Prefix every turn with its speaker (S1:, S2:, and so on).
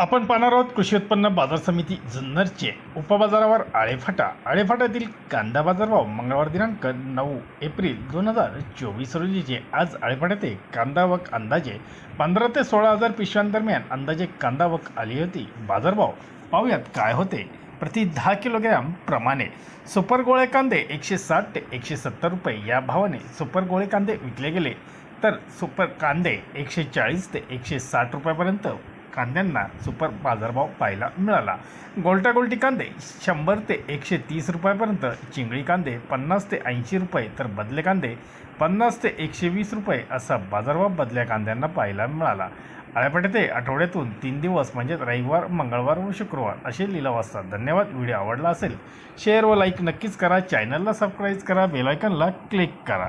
S1: आपण पाहणार आहोत कृषी उत्पन्न बाजार समिती जुन्नरचे उपबाजारावर आळेफाटा आळेफाट्यातील कांदा बाजारभाव मंगळवार दिनांक नऊ एप्रिल दोन हजार चोवीस रोजीचे आज आळेफाट्यात कांदा वक अंदाजे पंधरा ते सोळा हजार पिशव्यांदरम्यान अंदाजे कांदा वक आली होती बाजारभाव पाहूयात काय होते. प्रति दहा किलोग्रॅम प्रमाणे सुपर गोळे कांदे एकशे साठ ते एकशे सत्तर रुपये या भावाने सुपर गोळे कांदे विकले गेले. तर सुपर कांदे एकशे चाळीस ते एकशे साठ रुपयापर्यंत कांद्यांना सुपर बाजारभाव पाहायला मिळाला. गोलटा गोलटी कांदे शंभर ते एकशे तीस रुपयापर्यंत चिंगळी कांदे पन्नास ते ऐंशी रुपये तर बदले कांदे पन्नास ते एकशे वीस रुपये असा बाजारभाव बदल्या कांद्यांना पाहायला मिळाला. आळ्यापाट्या ते आठवड्यातून तीन दिवस म्हणजेच रविवार मंगळवार व शुक्रवार असे लिलाव असतात. धन्यवाद. व्हिडिओ आवडला असेल शेअर व लाईक नक्कीच करा. चॅनलला सबस्क्राईब करा. बेलायकनला क्लिक करा.